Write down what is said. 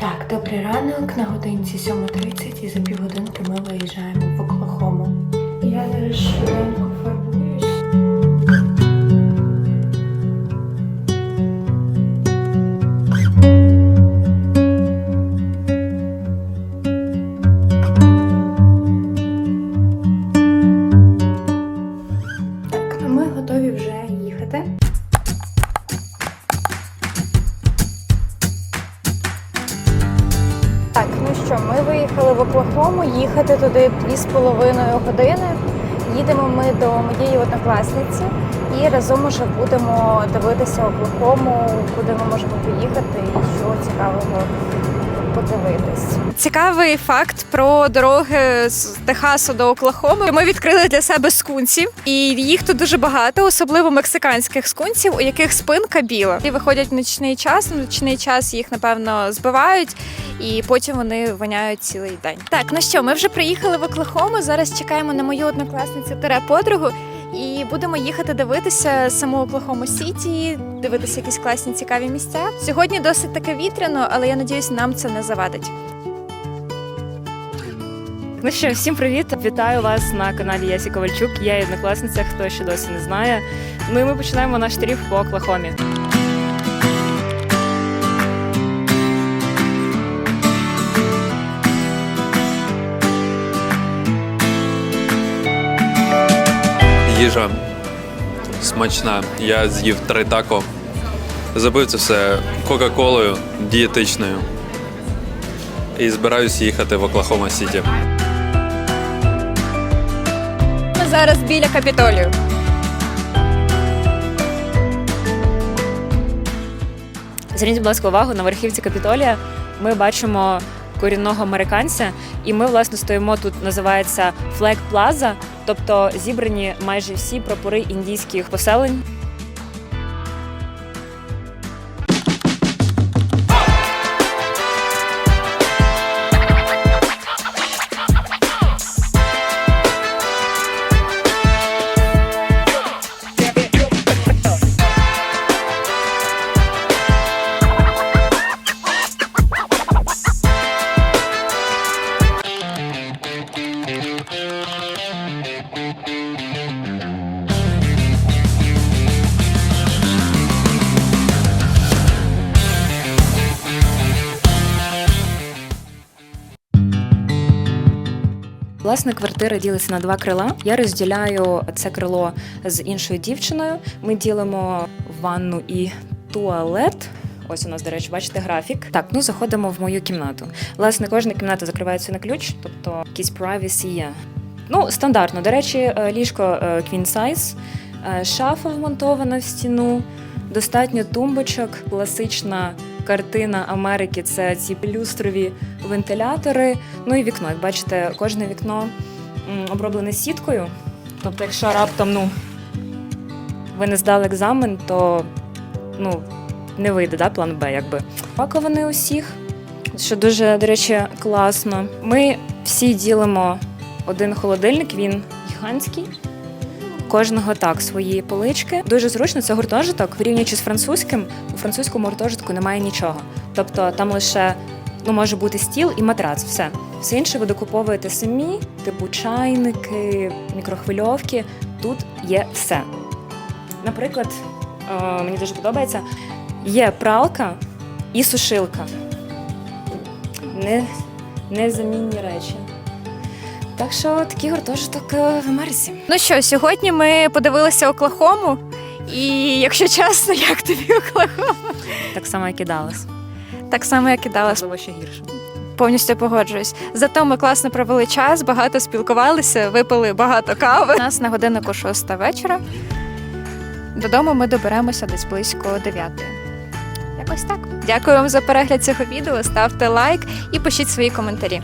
Так, добрий ранок. На годинці 7.30 і за півгодинки ми виїжджаємо в Оклахому. Я зараз швиденько що, ми виїхали в Оклахому, їхати туди 2,5 години. Їдемо ми до моєї однокласниці і разом уже будемо дивитися Оклахому, куди ми можемо поїхати і що цікавого подивитись. Цікавий факт про дороги з Техасу до Оклахоми. Ми відкрили для себе скунсів, і їх тут дуже багато, особливо мексиканських скунсів, у яких спинка біла. І виходять в нічний час. В нічний час їх напевно збивають, і потім вони воняють цілий день. Так, ну що, ми вже приїхали в Оклахому. Зараз чекаємо на мою однокласницю тере подругу. І будемо їхати дивитися саму Оклахому Сіті, дивитися якісь класні цікаві місця. Сьогодні досить таке вітряно, але я надіюсь, нам це не завадить. Ну що, всім привіт! Вітаю вас на каналі Ясі Ковальчук. Я однокласниця, хто ще досі не знає. Ну і ми починаємо наш тріп по Оклахомі. Їжа смачна. Я з'їв три тако. Забив це все Кока-Колою дієтичною. І збираюсь їхати в Оклахома Сіті. Ми зараз біля капітолію. Зверніть, будь ласка, увагу на верхівці Капітолія. Ми бачимо корінного американця, і ми власне стоїмо тут. Називається Flag Plaza, тобто зібрані майже всі прапори індійських поселень. Власне, квартира ділиться на два крила. Я розділяю це крило з іншою дівчиною. Ми ділимо ванну і туалет. Ось у нас, до речі, бачите графік. Так, ну заходимо в мою кімнату. Власне, кожна кімната закривається на ключ, тобто якісь privacy є. Ну, стандартно. До речі, е, ліжко е, queen size, е, шафа вмонтована в стіну, достатньо тумбочок, класична картина Америки це ці люстрові вентилятори. Ну і вікно. Як бачите, кожне вікно оброблене сіткою. Тобто, якщо раптом ну, ви не здали екзамен, то ну, не вийде да, план Б, якби. Пакований усіх, що дуже, до речі, класно. Ми всі ділимо один холодильник, він гігантський. Кожного так свої полички. Дуже зручно це гуртожиток. Порівнюючи з французьким, у французькому гуртожитку немає нічого. Тобто там лише ну, може бути стіл і матрац, все. Все інше ви докуповуєте самі, типу чайники, мікрохвильовки. Тут є все. Наприклад, е, мені дуже подобається, є пралка і сушилка. Не, незамінні речі. Так що такий гуртожиток е, в Америці. Ну що, сьогодні ми подивилися Оклахому. І якщо чесно, як тобі Оклахома? Так само, як і Даллас. Так само, як і Даллас. Можливо, ще гірше. Повністю погоджуюсь. Зато ми класно провели час, багато спілкувалися, випили багато кави. У нас на годиннику шоста вечора. Додому ми доберемося десь близько дев'ятої. Якось так. Дякую вам за перегляд цього відео. Ставте лайк і пишіть свої коментарі.